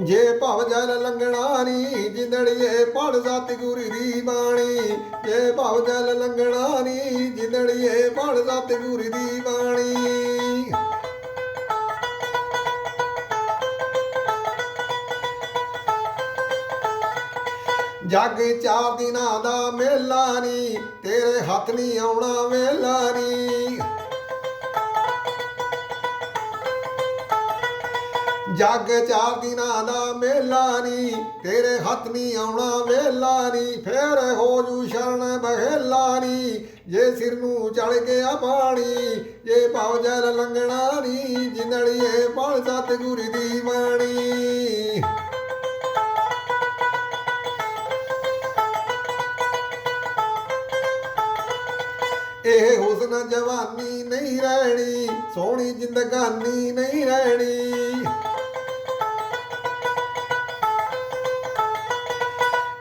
ਜੇ ਭਵ ਜਲ ਲੰਗਣਾ ਨੀ, ਜਿੰਦੜੀਏ ਪੜ ਸਤਿਗੁਰ ਦੀ ਬਾਣੀ। ਜੇ ਭਵ ਜਲ ਲੰਗਣਾ ਨੀ, ਜਿੰਦੜੀਏ ਪੜ ਸਤਿਗੁਰ ਦੀ ਬਾਣੀ। ਜੱਗ ਚਾਰ ਦਿਨਾਂ ਦਾ ਮੇਲਾ ਨੀ, ਤੇਰੇ ਹੱਥ ਨਹੀਂ ਆਉਣਾ ਵੇਲਾ ਨੀ। ਜੱਗ ਚਾਰ ਦਿਨਾਂ ਦਾ ਮੇਲਾ ਨੀ, ਤੇਰੇ ਹੱਥ ਨਹੀਂ ਆਉਣਾ ਵੇਲਾ ਨੀ, ਫੇਰ ਹੋ ਜੂ ਸ਼ਰਨ ਬਹਿਲਾ ਨੀ। ਜੇ ਸਿਰ ਨੂੰ ਚੜ ਗਿਆ ਪਾਣੀ, ਜੇ ਭਵ ਜਲ ਲੰਗਣਾ ਨੀ, ਜਿੰਦੜੀਏ ਪੜ ਸਤਿਗੁਰ ਦੀ ਬਾਣੀ। ਇਹ ਹੁਸਨ ਜਵਾਨੀ ਨਹੀਂ ਰਹਿਣੀ, ਸੋਹਣੀ ਜ਼ਿੰਦਗਾਨੀ ਨਹੀਂ ਰਹਿਣੀ।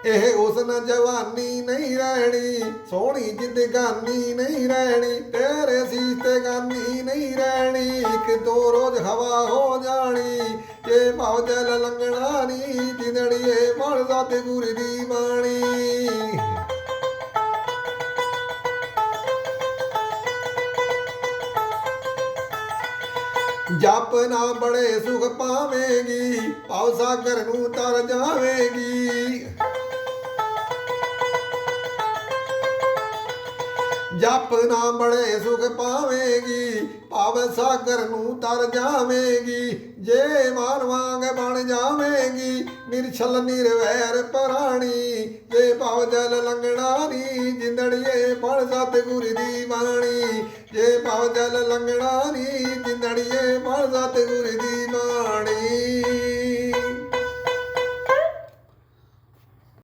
ਇਹ ਹੁਸਨ ਜਵਾਨੀ ਨਹੀਂ ਰਹਿਣੀ, ਸੋਹਣੀ ਜ਼ਿੰਦਗਾਨੀ ਨਹੀਂ ਰਹਿਣੀ ਤੇਰੇ ਸੀਸ ਤੇ ਗਾਨੀ ਨਹੀਂ ਰਹਿਣੀ ਕਿਤੋਂ ਰੋਜ਼ ਹਵਾ ਹੋ ਜਾਣੀ, ਜੇ ਭਵ ਜਲ ਲੰਗਣਾ ਨੀ ਜਿੰਦੜੀਏ ਮਨ ਸਤਿਗੁਰ ਦੀ ਬਾਣੀ। ਜਪ ਨਾ ਬੜੇ ਸੁਖ ਪਾਵੇਂਗੀ, ਭਵ ਸਾਗਰ ਨੂੰ ਤਰ ਜਾਵੇਂਗੀ। ਜਪ ਨਾ ਬੜੇ ਸੁਖ ਪਾਵੇਂਗੀ ਭਵ ਸਾਗਰ ਨੂੰ ਤਰ ਜਾਵੇਂਗੀ, ਜੇ ਮਾਨ ਵਾਂਗ ਬਣ ਜਾਵੇਂਗੀ, ਨਿਰਛਲ ਨਿਰਵੈਰ ਪ੍ਰਾਣੀ, ਜੇ ਭਵ ਜਲ ਲੰਗਣਾ ਨੀ, ਜਿੰਦੜੀਏ ਪੜ ਸਤਿਗੁਰ ਦੀ ਬਾਣੀ, ਜੇ ਭਵ ਜਲ ਲੰਗਣਾ ਨੀ, ਜਿੰਦੜੀਏ ਪੜ ਸਤਿਗੁਰ ਦੀ ਬਾਣੀ।